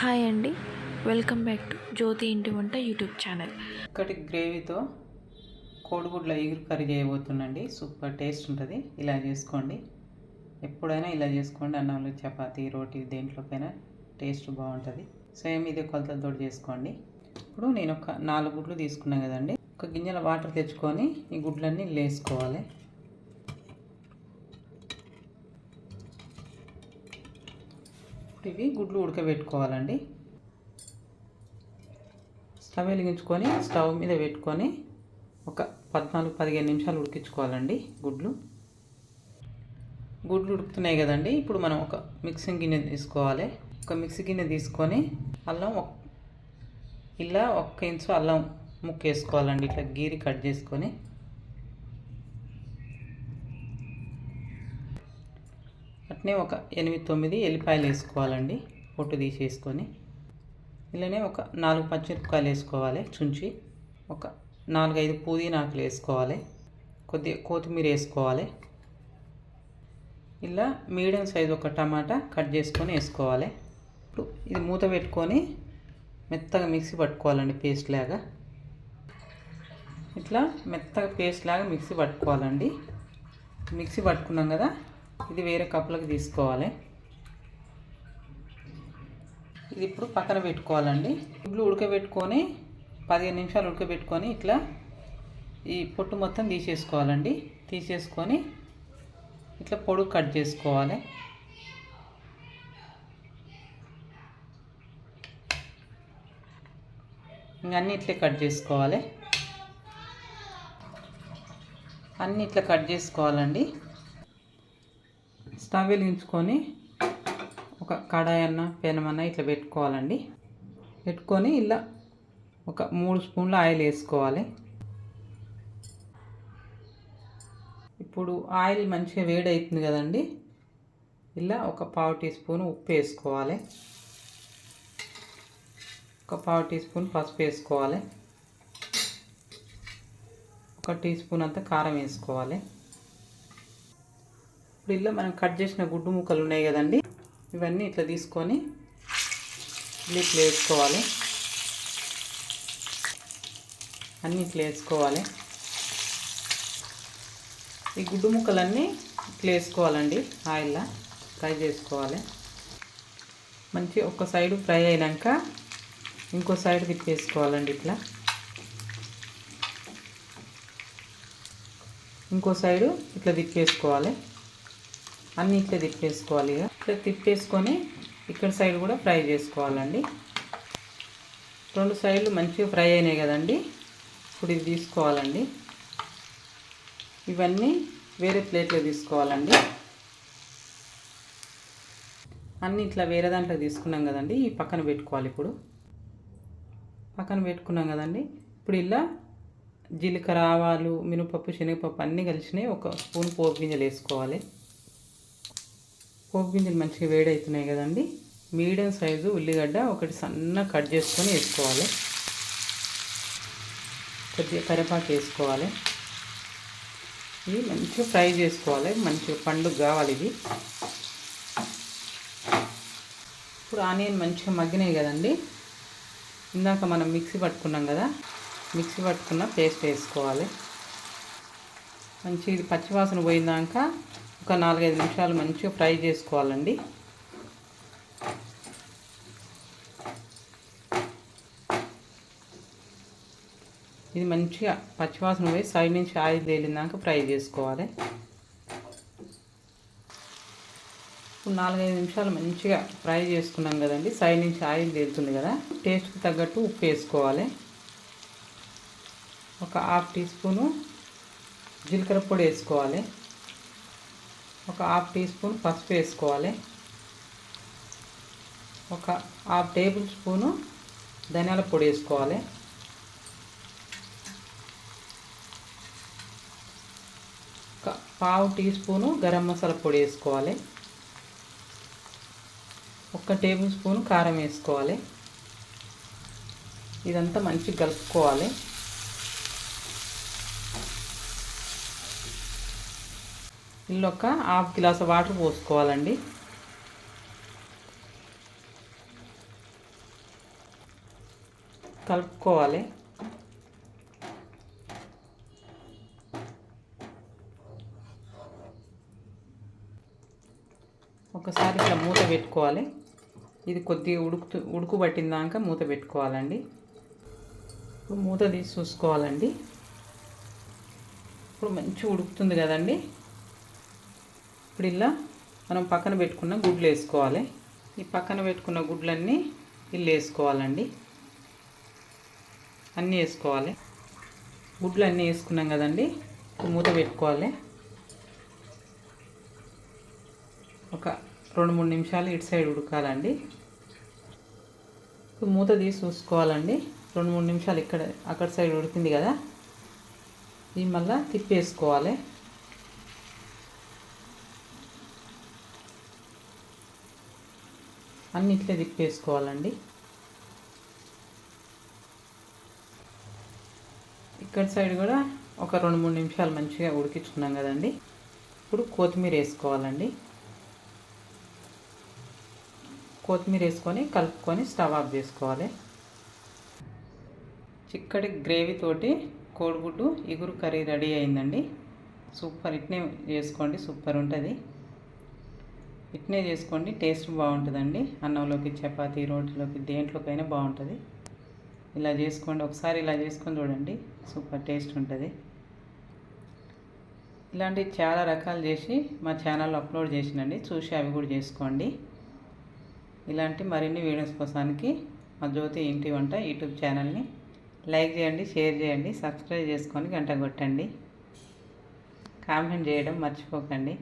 Hi అండి. Welcome back to జ్యోతి ఇంటి వంట యూట్యూబ్ ఛానల్. ఒకటి గ్రేవీతో కోడిగుడ్ల ఎగురు కర్రీ చేయబోతుందండి సూపర్ టేస్ట్ ఉంటుంది. ఇలా చేసుకోండి. ఎప్పుడైనా ఇలా చేసుకోండి. అన్నంలో చపాతీ రోటీ దేంట్లోకైనా టేస్ట్ బాగుంటుంది. సేమ్ ఇదే కొలతలతో చేసుకోండి. ఇప్పుడు నేను ఒక నాలుగు గుడ్లు తీసుకున్నాను కదండి. ఒక గిన్నెల వాటర్ తెచ్చుకొని ఈ గుడ్లన్నీ లేసుకోవాలి. ఇప్పుడు ఇవి గుడ్లు ఉడకబెట్టుకోవాలండి. స్టవ్ వెలిగించుకొని స్టవ్ మీద పెట్టుకొని ఒక పద్నాలుగు పదిహేను నిమిషాలు ఉడికించుకోవాలండి గుడ్లు. గుడ్లు ఉడుకుతున్నాయి కదండి ఇప్పుడు మనం ఒక మిక్సింగ్ గిన్నె తీసుకోవాలి. ఒక మిక్సీ గిన్నె తీసుకొని అల్లం ఇలా ఒక్క ఇంచు అల్లం ముక్క వేసుకోవాలండి ఇట్లా గీరి కట్ చేసుకొని. అట్నే ఒక ఎనిమిది తొమ్మిది ఎల్లిపాయలు వేసుకోవాలండి. పొట్టు తీసేసుకొని. ఇలానే ఒక నాలుగు పచ్చిమిరపకాయలు వేసుకోవాలి చుంచి. ఒక నాలుగైదు పుదీనాకులు వేసుకోవాలి. కొద్దిగా కొత్తిమీర వేసుకోవాలి. ఇలా మీడియం సైజు ఒక టమాటా కట్ చేసుకొని వేసుకోవాలి. ఇప్పుడు ఇది మూత పెట్టుకొని మెత్తగా మిక్సీ పట్టుకోవాలండి పేస్ట్ లాగా. ఇట్లా మెత్తగా పేస్ట్ లాగా మిక్సీ పట్టుకోవాలండి. మిక్సీ పట్టుకున్నాం కదా ఇది వేరే కప్పులకు తీసుకోవాలి. ఇది ఇప్పుడు పక్కన పెట్టుకోవాలండి. గుడ్లు ఉడకబెట్టుకొని పదిహేను నిమిషాలు ఉడకబెట్టుకొని ఇట్లా ఈ పొట్టు మొత్తం తీసేసుకోవాలండి. తీసేసుకొని ఇట్లా పొడుగు కట్ చేసుకోవాలి. ఇంక అన్నీ ఇట్లే కట్ చేసుకోవాలి. అన్నీ ఇట్లా కట్ చేసుకోవాలండి. స్టవ్ వెలిగించుకొని ఒక కడాయి అన్న పెనమన్న ఇట్లా పెట్టుకోవాలండి. పెట్టుకొని ఇలా ఒక మూడు స్పూన్ల ఆయిల్ వేసుకోవాలి. ఇప్పుడు ఆయిల్ మంచిగా వేడి అవుతుంది కదండి. ఇలా ఒక పావు టీ స్పూన్ ఉప్పు వేసుకోవాలి. ఒక పావు టీ స్పూన్ పసుపు వేసుకోవాలి. ఒక టీ స్పూన్ అంతా కారం వేసుకోవాలి. ఇప్పుడు ఇలా మనం కట్ చేసిన గుడ్డు ముక్కలు ఉన్నాయి కదండి. ఇవన్నీ ఇట్లా తీసుకొని ఇట్లా వేసుకోవాలి. అన్నీ ఇట్లా వేసుకోవాలి. ఈ గుడ్డు ముక్కలన్నీ ఇట్లా వేసుకోవాలండి. ఆయిల్లో ఫ్రై చేసుకోవాలి. మంచి ఒక సైడు ఫ్రై అయినాక ఇంకో సైడ్ తిప్పేసుకోవాలండి ఇట్లా. ఇంకో సైడు ఇట్లా తిప్పేసుకోవాలి అన్నీ ఇట్లా తిప్పేసుకోవాలి ఇక. ఇట్లా తిప్పేసుకొని ఇక్కడ సైడ్ కూడా ఫ్రై చేసుకోవాలండి. రెండు సైడ్లు మంచిగా ఫ్రై అయినాయి కదండి. ఇప్పుడు ఇది తీసుకోవాలండి. ఇవన్నీ వేరే ప్లేట్లో తీసుకోవాలండి. అన్నీ ఇట్లా వేరే దాంట్లో తీసుకున్నాం కదండి. ఈ పక్కన పెట్టుకోవాలి ఇప్పుడు. పక్కన పెట్టుకున్నాం కదండి. ఇప్పుడు ఇలా జీలకర్ర ఆవాలు మినపప్పు శనగపప్పు అన్నీ కలిసినాయి ఒక స్పూన్ పోపు గింజలు వేసుకోవాలి. పోపు గింజలు మంచిగా వేడి అవుతున్నాయి కదండి. మీడియం సైజు ఉల్లిగడ్డ ఒకటి సన్న కట్ చేసుకొని వేసుకోవాలి. కొద్దిగా కరివేపాకు వేసుకోవాలి. ఇవి మంచిగా ఫ్రై చేసుకోవాలి. మంచిగా పండుగ కావాలి ఇది. ఇప్పుడు ఆనియన్ మంచిగా మగ్గినాయి కదండి. ఇందాక మనం మిక్సీ పట్టుకున్నాం కదా. మిక్సీ పట్టుకున్న పేస్ట్ వేసుకోవాలి. మంచిగా ఇది పచ్చివాసన పోయిందాక ఒక నాలుగైదు నిమిషాలు మంచిగా ఫ్రై చేసుకోవాలండి. ఇది మంచిగా పచ్చివాసన పోయి సైడ్ నుంచి ఆయిల్ తేలిందాక ఫ్రై చేసుకోవాలి. ఇప్పుడు నాలుగైదు నిమిషాలు మంచిగా ఫ్రై చేసుకున్నాం కదండి. సైడ్ నుంచి ఆయిల్ తేలుతుంది కదా. టేస్ట్కి తగ్గట్టు ఉప్పు వేసుకోవాలి. ఒక హాఫ్ టీ స్పూను జీలకర్ర పొడి వేసుకోవాలి. ఒక హాఫ్ టీ స్పూన్ పసుపు వేసుకోవాలి. ఒక హాఫ్ టేబుల్ స్పూను ధనియాల పొడి వేసుకోవాలి. ఒక పావు టీ స్పూను గరం మసాలా పొడి వేసుకోవాలి. ఒక టేబుల్ స్పూన్ కారం వేసుకోవాలి. ఇదంతా మంచిగా కలుపుకోవాలి. ఇందులో ఒక హాఫ్ గ్లాస్ వాటర్ పోసుకోవాలండి. కలుపుకోవాలి. ఒకసారి ఇట్లా మూత పెట్టుకోవాలి. ఇది కొద్దిగా ఉడుకుతూ ఉడుకుబట్టిందాక మూత పెట్టుకోవాలండి. ఇప్పుడు మూత తీసి చూసుకోవాలండి. ఇప్పుడు మంచిగా ఉడుకుతుంది కదండి. ఇప్పుడు ఇలా మనం పక్కన పెట్టుకున్న గుడ్లు వేసుకోవాలి. ఈ పక్కన పెట్టుకున్న గుడ్లన్నీ ఇల్లు వేసుకోవాలండి. అన్నీ వేసుకోవాలి. గుడ్లు అన్నీ వేసుకున్నాం కదండి. మూత పెట్టుకోవాలి. ఒక రెండు మూడు నిమిషాలు ఇటు సైడ్ ఉడకాలండి. ఇప్పుడు మూత తీసి చూసుకోవాలండి. రెండు మూడు నిమిషాలు ఇక్కడ అక్కడ సైడ్ ఉడికింది కదా. ఇది మళ్ళీ తిప్పేసుకోవాలి. అన్ని ఇట్లే తిప్పేసుకోవాలండి. ఇక్కడ సైడ్ కూడా ఒక రెండు మూడు నిమిషాలు మంచిగా ఉడికించుకున్నాం కదండి. ఇప్పుడు కొత్తిమీర వేసుకోవాలండి. కొత్తిమీర వేసుకొని కలుపుకొని స్టవ్ ఆఫ్ చేసుకోవాలి. చిక్కటి గ్రేవీ తోటి కోడిగుడ్డు ఇగురు కర్రీ రెడీ అయిందండి. సూపర్ ఇట్నే చేసుకోండి సూపర్ ఉంటుంది. ఇట్నే చేసుకోండి టేస్ట్ బాగుంటుందండి. అన్నంలోకి చపాతీ రోటీలోకి దేంట్లోకైనా బాగుంటుంది. ఇలా చేసుకోండి ఒకసారి ఇలా చేసుకొని చూడండి సూపర్ టేస్ట్ ఉంటుంది. ఇలాంటి చాలా రకాలు చేసి మా ఛానల్లో అప్లోడ్ చేసినండి చూసి అవి కూడా చేసుకోండి. ఇలాంటి మరిన్ని వీడియోస్ కోసానికి మా జ్యోతి ఇంటి వంట యూట్యూబ్ ఛానల్ని లైక్ చేయండి షేర్ చేయండి సబ్స్క్రైబ్ చేసుకొని గంట కొట్టండి. కామెంట్ చేయడం మర్చిపోకండి.